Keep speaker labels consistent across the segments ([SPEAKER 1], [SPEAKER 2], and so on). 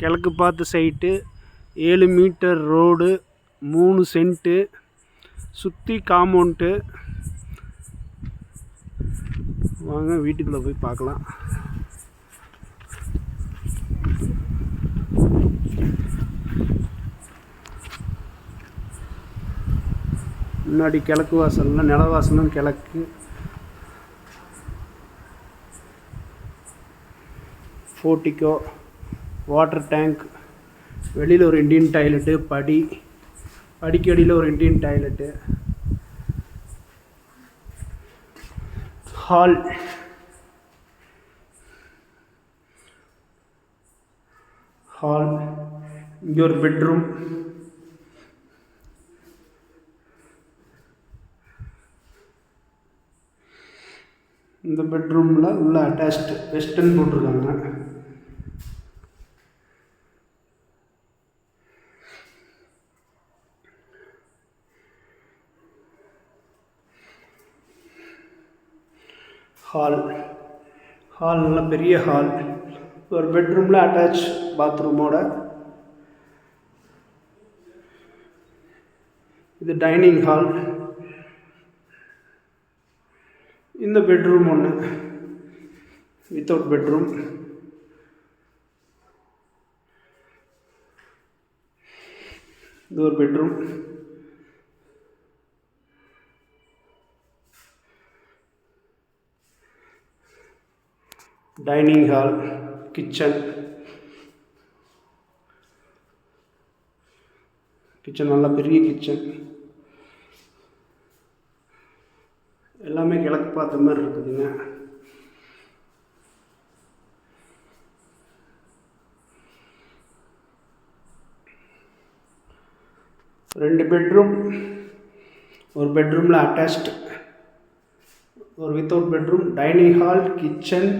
[SPEAKER 1] கிழக்கு பார்த்த சைட்டு ஏழு மீட்டர் ரோடு மூணு சென்ட்டு சுற்றி காம்பவுண்ட்டு வாங்க வீட்டுக்குள்ளே போய் பார்க்கலாம். முன்னாடி கிழக்கு வாசலில் நில வாசலும் கிழக்கு. Portico water tank. வெளியில் ஒரு இண்டியன் டாய்லெட்டு படி படிக்கடியில் ஒரு இண்டியன் டாய்லெட்டு. ஹால். ஹால். இங்கே ஒரு பெட்ரூம். இந்த பெட்ரூமில் உள்ள அட்டாச்டு வெஸ்டர்ன் போட்டிருக்காங்க. ஹால் ஹால் நல்ல பெரிய ஹால் ஒரு பெட்ரூமில் அட்டாச் பாத்ரூமோட இது டைனிங் ஹால் இந்த பெட்ரூம் ஒன்று வித்தவுட் பெட்ரூம் இது ஒரு bedroom dining hall kitchen. Kitchen நல்ல பெரிய கிச்சன். எல்லாமே கிழக்கு பார்த்த மாதிரி இருக்குதுங்க. ரெண்டு பெட்ரூம் ஒரு பெட்ரூமில் அட்டாச்டு ஒரு without bedroom dining hall kitchen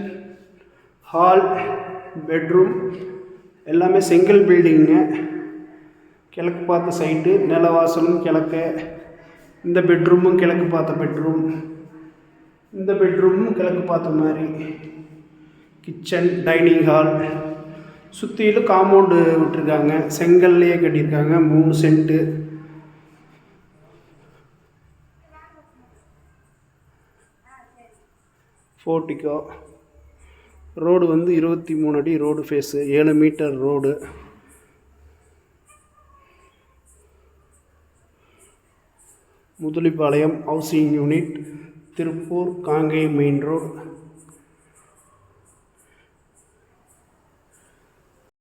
[SPEAKER 1] hall bedroom எல்லாமே செங்கல் பில்டிங்கு கிழக்கு பார்த்த சைட்டு நிலவாசலும் கிழக்கு இந்த பெட்ரூமும் கிழக்கு பார்த்த பெட்ரூம் இந்த பெட்ரூமும் கிழக்கு பார்த்த மாதிரி. கிச்சன் டைனிங் ஹால் சுற்றிலும் காம்பவுண்டு விட்டுருக்காங்க. செங்கல்லையே கட்டியிருக்காங்க. மூணு சென்ட்டு ஃபோர்டிக்கோ ரோடு வந்து இருபத்தி மூணு அடி ரோடு ஃபேஸு ஏழு meter road. Muthalipalayam housing unit Tiruppur Kangeyam main road.